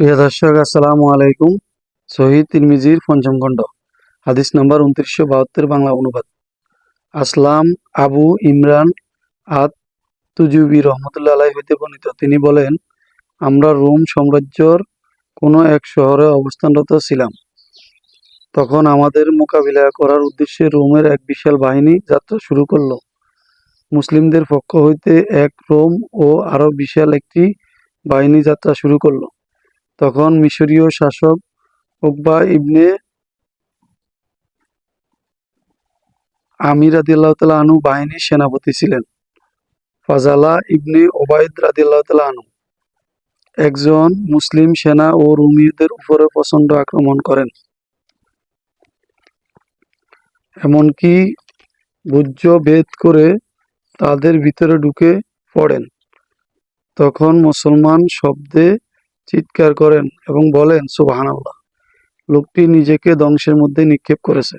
প্রিয় দর্শক, আসসালামু আলাইকুম। শহীদ তিরমিজির পঞ্চম খণ্ড, হাদিস নম্বর উনত্রিশশো বাহাত্তর, বাংলা অনুবাদ। আসলাম আবু ইমরান আত তুজুবি রহমতুল্লাহ আলাই হইতে বর্ণিত। তিনি বলেন, আমরা রোম সাম্রাজ্যর কোনো এক শহরে অবস্থানরত ছিলাম। তখন আমাদের মোকাবিলা করার উদ্দেশ্যে রোমের এক বিশাল বাহিনী যাত্রা শুরু করল। মুসলিমদের পক্ষ হইতে এক রোম ও আরও বিশাল একটি বাহিনী যাত্রা শুরু করল। তখন মিশরীয় শাসক উকবা ইবনে আমির রাদিয়াল্লাহু তাআলা আনহু বাহিনীর সেনাপতি ছিলেন। ফাজালা ইবনে ওবায়দ রাদিয়াল্লাহু তাআলা আনহু একজন মুসলিম সেনা ও রোমীয়দের উপরে প্রচণ্ড আক্রমণ করেন। এমনকি ভুজ ভেদ করে তাদের ভিতরে ঢুকে পড়েন। তখন মুসলমান শব্দে চিৎকার করেন এবং বলেন, সুবহানাল্লাহ। লোকটি নিজেকে ধ্বংসের মধ্যে নিক্ষেপ করেছে।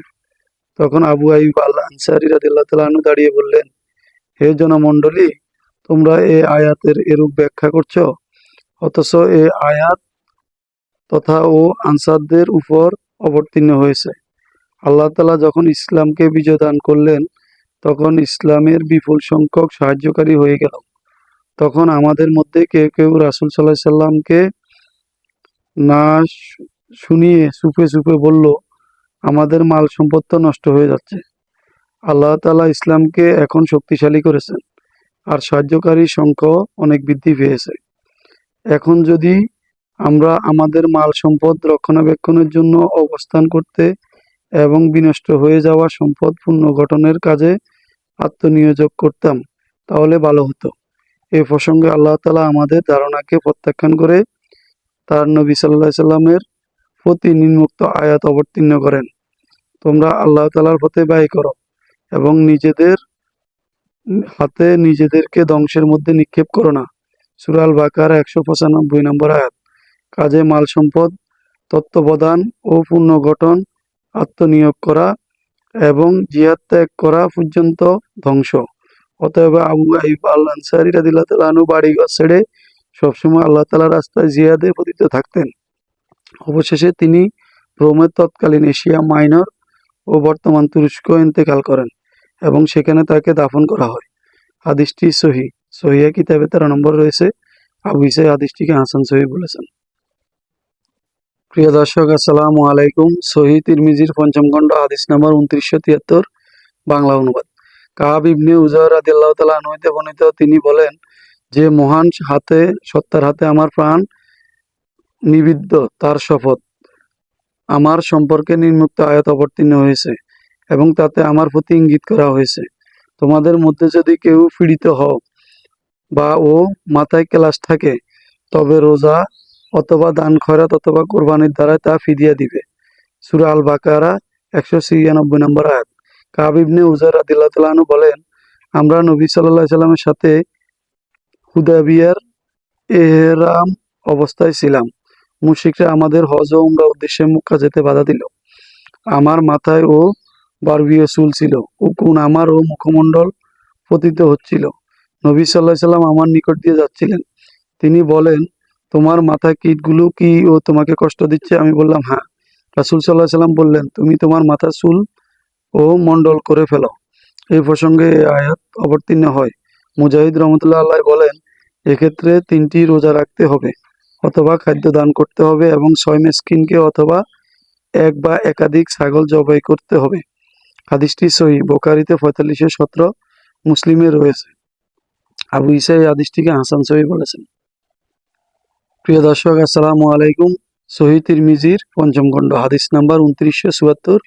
তখন আবু আইব আল আনসারি রাদিল্লাহ তালু দাঁড়িয়ে বললেন, হে জনমণ্ডলী, তোমরা এ আয়াতের এরূপ ব্যাখ্যা করছ? অথচ এ আয়াত তথা ও আনসারদের উপর অবতীর্ণ হয়েছে। আল্লাহ তালা যখন ইসলামকে বিজয় দান করলেন, তখন ইসলামের বিপুল সংখ্যক সাহায্যকারী হয়ে গেল। তখন আমাদের মধ্যে কেউ কেউ রাসুল সাল্লাহ সাল্লামকে না শুনিয়ে চুপে চুপে বলল, আমাদের মাল সম্পদ তো নষ্ট হয়ে যাচ্ছে। আল্লাহ তালা ইসলামকে এখন শক্তিশালী করেছেন আর সাহায্যকারীর সংখ্যা অনেক বৃদ্ধি পেয়েছে। এখন যদি আমরা আমাদের মাল সম্পদ রক্ষণাবেক্ষণের জন্য অবস্থান করতে এবং বিনষ্ট হয়ে যাওয়া সম্পদ পুনর্গঠনের কাজে আত্মনিয়োজক করতাম, তাহলে ভালো হতো। এ প্রসঙ্গে আল্লাহ তালা আমাদের ধারণাকে প্রত্যাখ্যান করে তার নবী সাল্লাহ সাল্লামের প্রতি নিম্নোক্ত আয়াত অবতীর্ণ করেন। তোমরা আল্লাহ তালার পথে ব্যয় করো এবং নিজেদের হাতে নিজেদেরকে ধ্বংসের মধ্যে নিক্ষেপ করো না। সুরাল বাকার একশো পঁচানব্বই নম্বর আয়াত। কাজে মাল সম্পদ তত্ত্বাবধান ও পুনর্গঠন, আত্মনিয়োগ করা এবং জিহাদ ত্যাগ করা পর্যন্ত ধ্বংস। অতএব আবু আইব আল আনসারি বাড়িঘর ছেড়ে সবসময় আল্লাহ তালা রাস্তায় জিহাদে পতিত থাকতেন। অবশেষে তিনি রোমের তৎকালীন এশিয়া মাইনর ও বর্তমান তুরস্ক ইন্তেকাল করেন এবং সেখানে তাকে দাফন করা হয়। হাদিসটি সহি সহিয়া কিতাবে তেরো নম্বর রয়েছে। আবু ইসাই হাদিসটিকে হাসান সহি বলেছেন। প্রিয় দর্শক, আসসালামু আলাইকুম। সহি তিরমিজির পঞ্চম খণ্ড, হাদিস নাম্বার উনত্রিশশো তিয়াত্তর, বাংলা অনুবাদ। কাহাব ইবনে রাদিয়াল্লাহু তাআলা আনহু বর্ণিত তিনি বলেন যে মহান হাতে, সত্তার হাতে আমার প্রাণ নিবিদ্ধ, তার শপথ। আমার সম্পর্কে নিম্নোক্ত আয়াত অবতীর্ণ হয়েছে এবং তাতে আমার প্রতি ইঙ্গিত করা হয়েছে। তোমাদের মধ্যে যদি কেউ পীড়িত হও বা ও মাথায় ক্লাস থাকে, তবে রোজা অথবা দান খয়রাত অথবা কোরবানির দ্বারা তা ফিদিয়া দিবে। সুরা আল বাকারা একশো ছিয়ানব্বই নম্বর আয়াত। কাব ইবনে উজার তালাহনু বলেন, আমরা নবী সাল্লাহ সাল্লামের সাথে হুদাবিয়ার এহরাম অবস্থায় ছিলাম। মুশিকরা আমাদের হজ ও উমরা উদ্দেশ্যে মুক্কা যেতে বাধা দিল। আমার মাথায় ও বারবিও চুল ছিল। উকুন আমার ও মুখমণ্ডল পতিত হচ্ছিল। নবী সাল্লাহ সাল্লাম আমার নিকট দিয়ে যাচ্ছিলেন। তিনি বলেন, তোমার মাথায় কীটগুলো কি ও তোমাকে কষ্ট দিচ্ছে? আমি বললাম হ্যাঁ। রাসুল সাল্লাহ সাল্লাম বললেন, তুমি তোমার মাথা চুল ও মণ্ডল করে ফেলো। এই প্রসঙ্গে আয়াত অবতীর্ণ হয়। মুজাহিদ রহমতুল্লাহ আল্লাহ বলেন এক্ষেত্রে তিনটি রোজা রাখতে হবে, অথবা খাদ্য দান করতে হবে এবং ছয় মেসকিনকে অথবা এক বা একাধিক ছাগল জবাই করতে হবে। হাদিসটি সহি বোকারিতে পঁয়তাল্লিশে সতেরো, মুসলিমে রয়েছে। আবু ইসা এই হাদিসটিকে হাসান সহি বলেছেন। প্রিয় দর্শক, আসসালামু আলাইকুম। সহি তিরমিজির পঞ্চম খণ্ড, হাদিস নাম্বার উনত্রিশশো চুয়াত্তর,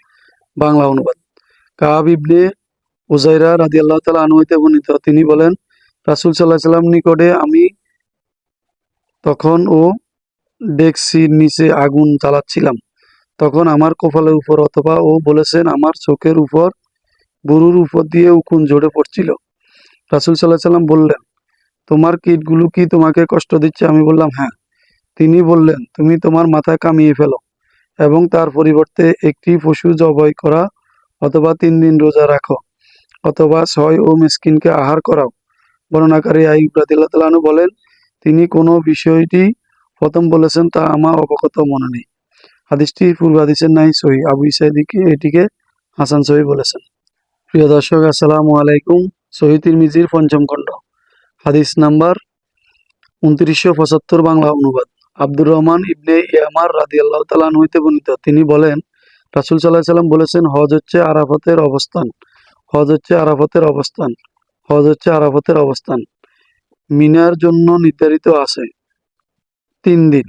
বাংলা অনুবাদ। কাব ইবনে উজাইরা রাদি আল্লাহ তালা আনুইতে বর্ণিত, তিনি বলেন রাসুল সাল্লাহ সাল্লাম নিকটে আমি তখন ও ডেক্সির নিচে আগুন জ্বালাচ্ছিলাম। তখন আমার কপালের উপর অথবা ও বলেছেন, আমার চোখের উপর বুরুর উপর দিয়ে উকুন ঝরে পড়ছিল। রাসুল সাল্লাহ সাল্লাম বললেন, তোমার কীটগুলো কি তোমাকে কষ্ট দিচ্ছে? আমি বললাম হ্যাঁ। তিনি বললেন, তুমি তোমার মাথা কামিয়ে ফেলো এবং তার পরিবর্তে একটি পশু জবাই করা অথবা তিন দিন রোজা রাখো অথবা ছয় ও মিসকিনকে আহার করাও। বর্ণনাকারী আইব বলেন, তিনি কোনো বিষয়টি প্রথম বলেছেন তা আমার অবগত মনে নেই। হাদিসটি পূর্ব হাদিসের নাই, সহি। আবু ইসাইদিকে এটিকে হাসান সহি বলেছেন। প্রিয় দর্শক, আসসালামু আলাইকুম। সহি তিরমিজির পঞ্চম খণ্ড। হাদিস নাম্বার উনত্রিশশো পঁচাত্তর, বাংলা অনুবাদ। আব্দুর রহমান ইবনে ইয়ামার রাদি আল্লাহ তালান হইতে বর্ণিত। তিনি বলেন, রাসুল সাল্লাহ সাল্লাম বলেছেন, হজ হচ্ছে আরাফতের অবস্থান। হজ হচ্ছে আরাফতের অবস্থান। হজ হচ্ছে আরাফাতের অবস্থান। মিনার জন্য নির্ধারিত আছে তিন দিন।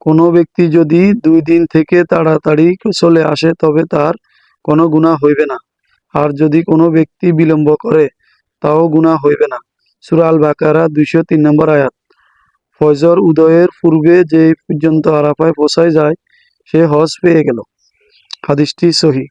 কোনো ব্যক্তি যদি দুই দিন থেকে তাড়াতাড়ি চলে আসে, তবে তার কোনো গুনাহ হইবে না। আর যদি কোনো ব্যক্তি বিলম্ব করে, তাও গুনাহ হইবে না। সুরাল বাকারা দুইশো তিন নম্বর আয়াত। ফজর উদয়ের পূর্বে যে পর্যন্ত আরাফায় পৌঁছায় যায়, সে হজ পেয়ে গেল। হাদিসটি সহি।